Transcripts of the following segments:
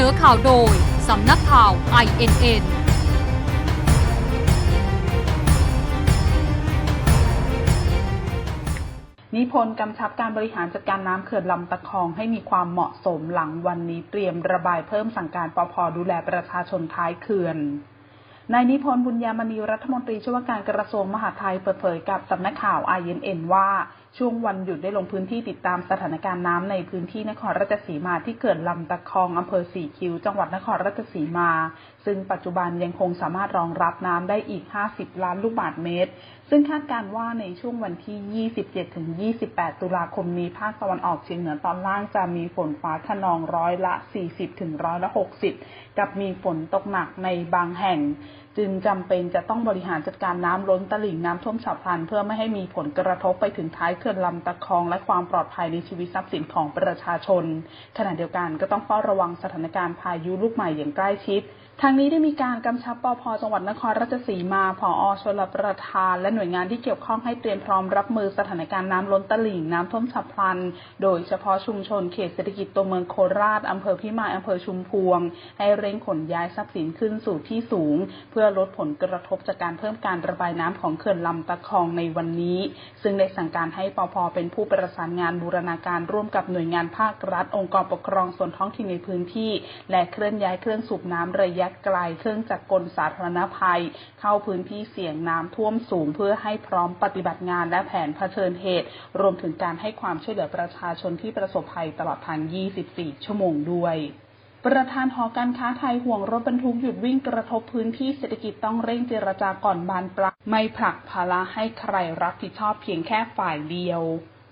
นอข่าวโดย สำนักข่าว INN นิพนธ์กำชับการบริหารจัดการน้ำเขื่อนลำตะคองให้มีความเหมาะสมหลังวันนี้เตรียมระบายเพิ่มสั่งการปพดูแลประชาชนท้ายเขื่อนนายนิพนธ์บุญญามณีรัฐมนตรีช่วยว่าการกระทรวงมหาดไทยเปิดเผยกับสำนักข่าว INN ว่า ช่วงวันหยุดได้ลงพื้นที่ติดตามสถานการณ์น้ำในพื้นที่นครราชสีมาที่เกิดลำตะคองอำเภอสีคิ้วจังหวัดนครราชสีมา ซึ่งปัจจุบันยังคงสามารถรองรับน้ำได้อีก 50 ล้านลูกบาศก์เมตร ซึ่งคาดการณ์ว่าในช่วงวันที่ 27ถึง28 ตุลาคมนี้ภาคตะวันออกเฉียงเหนือตอนล่างจะมีฝนฟ้าขนองร้อยละ 40ถึงร้อยละ 60 กับมีฝนตกหนักในบางแห่งจึงจำเป็นจะต้องบริหารจัดการน้ำล้นตลิ่งน้ำท่วมฉับพลันเพื่อไม่ให้มีผลกระทบไปถึงท้ายขื่อนลำตะคอง และความปลอดภัยในชีวิตทรัพย์สินของประชาชน ขณะเดียวกันก็ต้องเฝ้าระวังสถานการณ์พายุลูกใหม่อย่างใกล้ชิดทางนี้ได้มีการกำชับปพจังหวัดนครราชสีมาผอชลประทาน และหน่วยงานที่เกี่ยวข้องให้เตรียมพร้อมรับมือสถานการณ์น้ำล้นตลิ่งน้ำท่วมฉับพลัน โดยเฉพาะชุมชนเขตเศรษฐกิจตัวเมืองโคราชอำเภอพิมายอำเภอชุมพวง ให้เร่งขนย้ายทรัพย์สินขึ้นสู่ที่สูง เพื่อลดผลกระทบจากการเพิ่มการระบายน้ำของเขื่อนลำตะคองในวันนี้ ซึ่งได้สั่งการให้ปพเป็นผู้ประสานงานบูรณาการร่วมกับหน่วยงานภาครัฐ องค์กรปกครองส่วนท้องถิ่นในพื้นที่ และเคลื่อนย้ายเครื่องสูบน้ำระยะะไกลเครื่องจักรกลสาธารณภัย เข้าพื้นที่เสี่ยงน้ำท่วมสูง เพื่อให้พร้อมปฏิบัติงานและแผนเผชิญเหตุ รวมถึงการให้ความช่วยเหลือประชาชนที่ประสบภัยตลอดทาง 24 ชั่วโมงด้วยประธานหอการค้าไทยห่วงรถบรรทุกหยุดวิ่งกระทบพื้นที่เศรษฐกิจต้องเร่งเจรจาก่อนบานปลายไม่ผลักภาระให้ใครรับผิดชอบเพียงแค่ฝ่ายเดียว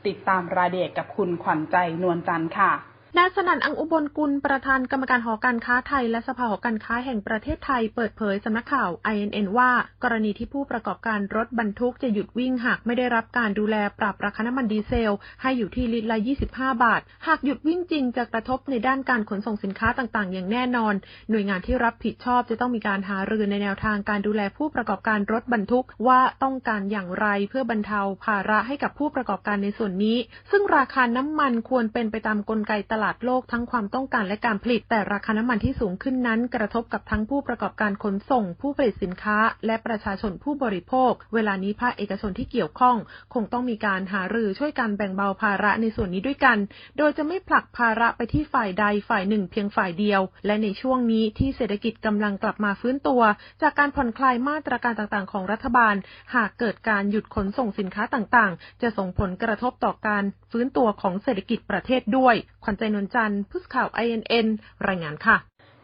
ติดตามรายละเอียดกับคุณขวัญใจนวลจันทร์ค่ะ นายสนั่นอังอุบลกุล ประธานกรรมการหอการค้าไทย และสภาหอการค้าแห่งประเทศไทยเปิดเผยสำนักข่าว INN ว่า กรณีที่ผู้ประกอบการรถบรรทุกจะหยุดวิ่งหากไม่ได้รับการดูแลปรับราคาน้ำมันดีเซล ให้อยู่ที่ลิตรละ 25 บาท หากหยุดวิ่งจริงจะกระทบในด้านการขนส่งสินค้าต่างๆ อย่างแน่นอน หน่วยงานที่รับผิดชอบจะต้องมีการหารือในแนวทางการดูแลผู้ประกอบการรถบรรทุกว่าต้องการอย่างไรเพื่อบรรเทาภาระให้กับผู้ประกอบการในส่วนนี้ ซึ่งราคาน้ำมันควรเป็นไปตามกลไกตลาดลาดโลกทั้งความต้องการและการผลิต แต่ราคาน้ำมันที่สูงขึ้นนั้น กระทบกับทั้งผู้ประกอบการขนส่ง ผู้ผลิตสินค้า และประชาชนผู้บริโภค เวลานี้ภาคเอกชนที่เกี่ยวข้อง คงต้องมีการหารือช่วยกันแบ่งเบาภาระในส่วนนี้ด้วยกัน โดยจะไม่ผลักภาระไปที่ฝ่ายใดฝ่ายหนึ่งเพียงฝ่ายเดียว และในช่วงนี้ที่เศรษฐกิจกำลังกลับมาฟื้นตัว จากการผ่อนคลายมาตรการต่างๆ ของรัฐบาล หากเกิดการหยุดขนส่งสินค้าต่างๆ จะส่งผลกระทบต่อการฟื้นตัวของเศรษฐกิจประเทศด้วยขวัญใจนวลจันทร์ผู้สื่อข่าว INN รายงานค่ะ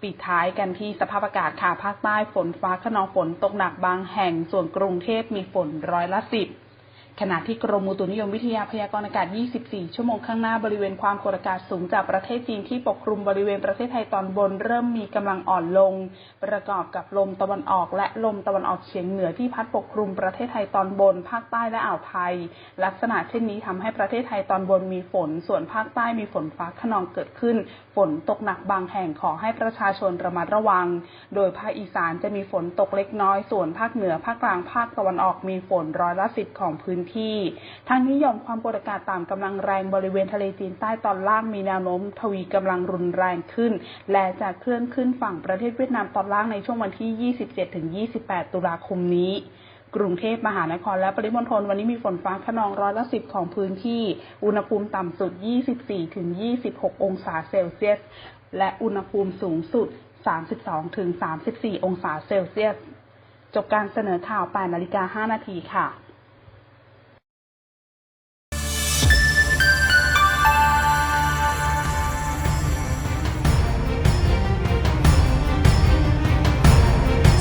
ปิดท้ายกันที่สภาพอากาศค่ะ ภาคใต้ฝนฟ้าขนองฝนตกหนักบางแห่ง ส่วนกรุงเทพมีฝนร้อยละสิบ ขณะที่กรมอุตุนิยมวิทยาพยากรณ์อากาศ 24 ชั่วโมงข้างหน้าบริเวณความกดอากาศสูงจากประเทศจีนที่ปกคลุมบริเวณประเทศไทยตอนบนเริ่มมีกำลังอ่อนลง ประกอบกับลมตะวันออกและลมตะวันออกเฉียงเหนือที่พัดปกคลุมประเทศไทยตอนบน ภาคใต้และอ่าวไทย ลักษณะเช่นนี้ทำให้ประเทศไทยตอนบนมีฝน ส่วนภาคใต้มีฝนฟ้าขนองเกิดขึ้น ฝนตกหนักบางแห่งขอให้ประชาชนระมัดระวัง โดยภาคอีสานจะมีฝนตกเล็กน้อย ส่วนภาคเหนือภาคกลางภาคตะวันออกมีฝนร้อยละสิบของพื้นที่ทางนี้หย่อมความกดอากาศต่ำกำลังแรงบริเวณทะเลจีนใต้ตอนล่างมีแนวโน้มทวีกำลังรุนแรงขึ้น และจะเคลื่อนขึ้นฝั่งประเทศเวียดนามตอนล่างในช่วงวันที่ 27-28 ตุลาคมนี้กรุงเทพมหานครและปริมณฑลวันนี้มีฝนฟ้าขนองร้อยละสิบของพื้นที่ อุณหภูมิต่ำสุด 24-26 องศาเซลเซียส และอุณหภูมิสูงสุด 32-34 องศาเซลเซียส จบการเสนอข่าว8นาฬิกา5นาทีค่ะ